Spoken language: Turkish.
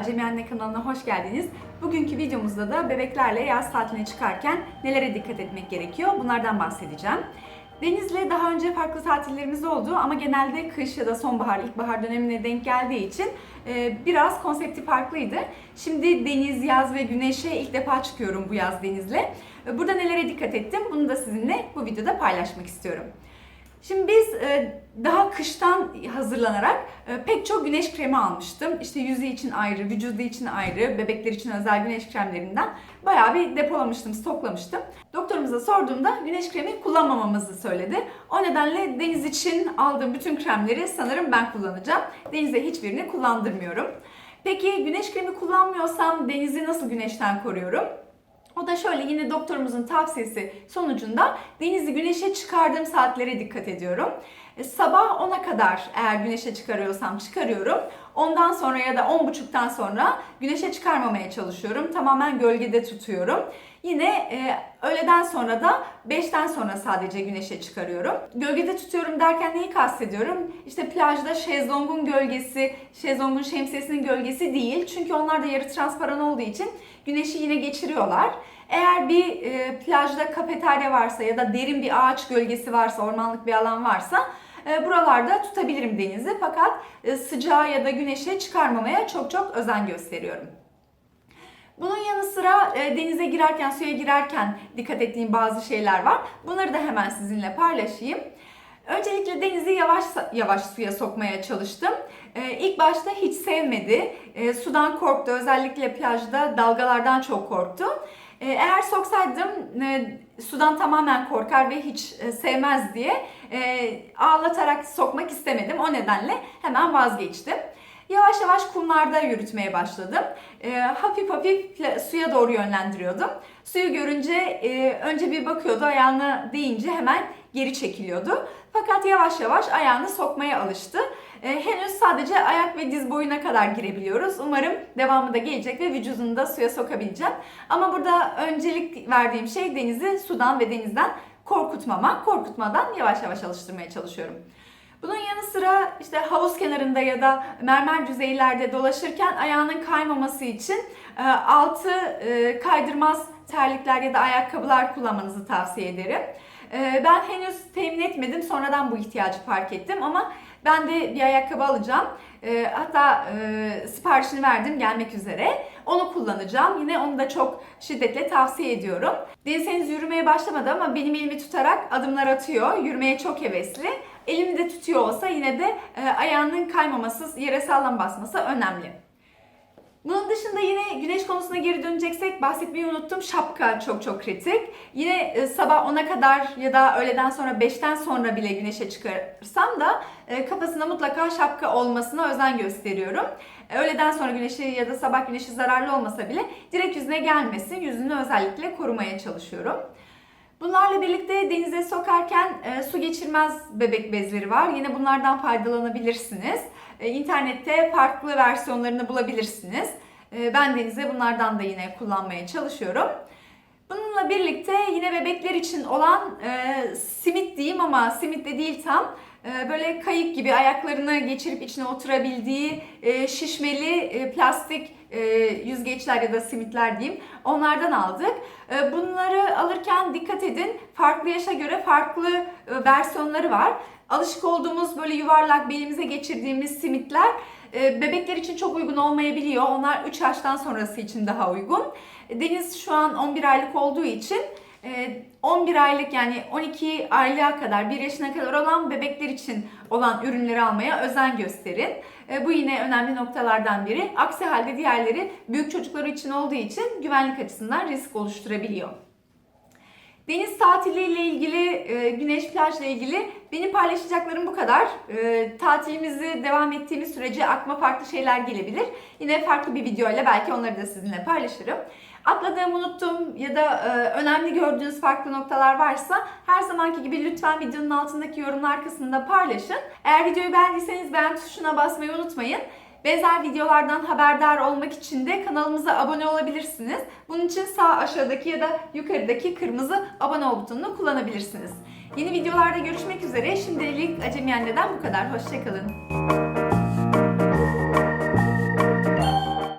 Acemi Anne kanalına hoş geldiniz. Bugünkü videomuzda da bebeklerle yaz tatiline çıkarken nelere dikkat etmek gerekiyor bunlardan bahsedeceğim. Deniz'le daha önce farklı tatillerimiz oldu ama genelde kış ya da sonbahar, ilkbahar dönemine denk geldiği için e, biraz konsepti farklıydı. Şimdi deniz, yaz ve güneşe ilk defa çıkıyorum bu yaz Deniz'le. Burada nelere dikkat ettim bunu da sizinle bu videoda paylaşmak istiyorum. Şimdi biz e, daha kıştan hazırlanarak e, pek çok güneş kremi almıştım. İşte yüzü için ayrı, vücudu için ayrı, bebekler için özel güneş kremlerinden bayağı bir depolamıştım, stoklamıştım. Doktorumuza sorduğumda güneş kremi kullanmamamızı söyledi. O nedenle deniz için aldığım bütün kremleri sanırım ben kullanacağım. Denize hiçbirini kullandırmıyorum. Peki güneş kremi kullanmıyorsam denizi nasıl güneşten koruyorum? O da şöyle yine doktorumuzun tavsiyesi sonucunda denizi güneşe çıkardığım saatlere dikkat ediyorum. E, Sabah 10'a kadar eğer güneşe çıkarıyorsam çıkarıyorum. Ondan sonra ya da 10.30'dan sonra güneşe çıkarmamaya çalışıyorum. Tamamen gölgede tutuyorum. Yine e, öğleden sonra da 5'ten sonra sadece güneşe çıkarıyorum. Gölgede tutuyorum derken neyi kastediyorum? İşte plajda şezlongun gölgesi, şezlongun şemsiyesinin gölgesi değil. Çünkü onlar da yarı transparan olduğu için güneşi yine geçiriyorlar. Eğer bir e, plajda kafeterya varsa ya da derin bir ağaç gölgesi varsa, ormanlık bir alan varsa e, buralarda tutabilirim denizi. Fakat e, sıcağa ya da güneşe çıkarmamaya çok çok özen gösteriyorum. Bunun yanı sıra e, denize girerken, suya girerken dikkat ettiğim bazı şeyler var. Bunları da hemen sizinle paylaşayım. Öncelikle denizi yavaş yavaş suya sokmaya çalıştım. Ee, ilk başta hiç sevmedi. Ee, sudan korktu. Özellikle plajda dalgalardan çok korktu. Ee, eğer soksaydım e, sudan tamamen korkar ve hiç e, sevmez diye e, ağlatarak sokmak istemedim. O nedenle hemen vazgeçtim. Yavaş yavaş kumlarda yürütmeye başladım. E, hafif hafif suya doğru yönlendiriyordum. Suyu görünce e, önce bir bakıyordu, ayağını değince hemen geri çekiliyordu. Fakat yavaş yavaş ayağını sokmaya alıştı. E, henüz sadece ayak ve diz boyuna kadar girebiliyoruz. Umarım devamı da gelecek ve vücudunu da suya sokabileceğim. Ama burada öncelik verdiğim şey denizi sudan ve denizden korkutmamak. Korkutmadan yavaş yavaş alıştırmaya çalışıyorum. Bunun yanı sıra işte havuz kenarında ya da mermer düzeylerde dolaşırken ayağının kaymaması için e, altı e, kaydırmaz terlikler ya da ayakkabılar kullanmanızı tavsiye ederim. E, Ben henüz temin etmedim. Sonradan bu ihtiyacı fark ettim ama ben de bir ayakkabı alacağım. E, Hatta e, siparişini verdim gelmek üzere. Onu kullanacağım. Yine onu da çok şiddetle tavsiye ediyorum. Deniz yürümeye başlamadı ama benim elimi tutarak adımlar atıyor. Yürümeye çok hevesli. Elini de tutuyor olsa yine de e, ayağının kaymaması, yere sağlam basması önemli. Bunun dışında yine güneş konusuna geri döneceksek bahsetmeyi unuttum. Şapka çok çok kritik. Yine e, sabah 10'a kadar ya da öğleden sonra 5'ten sonra bile güneşe çıkarsam da e, kafasında mutlaka şapka olmasına özen gösteriyorum. E, Öğleden sonra güneşi ya da sabah güneşi zararlı olmasa bile direkt yüzüne gelmesin. Yüzünü özellikle korumaya çalışıyorum. Bunlarla birlikte denize sokarken e, su geçirmez bebek bezleri var. Yine bunlardan faydalanabilirsiniz. E, İnternette farklı versiyonlarını bulabilirsiniz. E, ben denize bunlardan da yine kullanmaya çalışıyorum. Bununla birlikte yine bebekler için olan e, simit diyeyim ama simit de değil tam. E, böyle kayık gibi ayaklarını geçirip içine oturabildiği e, şişmeli e, plastik yüzgeçler ya da simitler diyeyim. Onlardan aldık. Bunları alırken dikkat edin. Farklı yaşa göre farklı versiyonları var. Alışık olduğumuz böyle yuvarlak belimize geçirdiğimiz simitler e, bebekler için çok uygun olmayabiliyor. Onlar 3 yaştan sonrası için daha uygun. E, Deniz şu an 11 aylık olduğu için e, 11 aylık yani 12 aylığa kadar 1 yaşına kadar olan bebekler için olan ürünleri almaya özen gösterin. E, Bu yine önemli noktalardan biri. Aksi halde diğerleri büyük çocukları için olduğu için güvenlik açısından risk oluşturabiliyor. Deniz tatiliyle ilgili, e, güneş plajla ilgili benim paylaşacaklarım bu kadar. E, Tatilimizi devam ettiğimiz sürece aklıma farklı şeyler gelebilir. Yine farklı bir videoyla belki onları da sizinle paylaşırım. Atladığım, unuttuğum ya da e, önemli gördüğünüz farklı noktalar varsa her zamanki gibi lütfen videonun altındaki yorumlar kısmında paylaşın. Eğer videoyu beğendiyseniz beğen tuşuna basmayı unutmayın. Benzer videolardan haberdar olmak için de kanalımıza abone olabilirsiniz. Bunun için sağ aşağıdaki ya da yukarıdaki kırmızı abone ol butonunu kullanabilirsiniz. Yeni videolarda görüşmek üzere. Şimdilik Acemi Anne'den bu kadar. Hoşçakalın.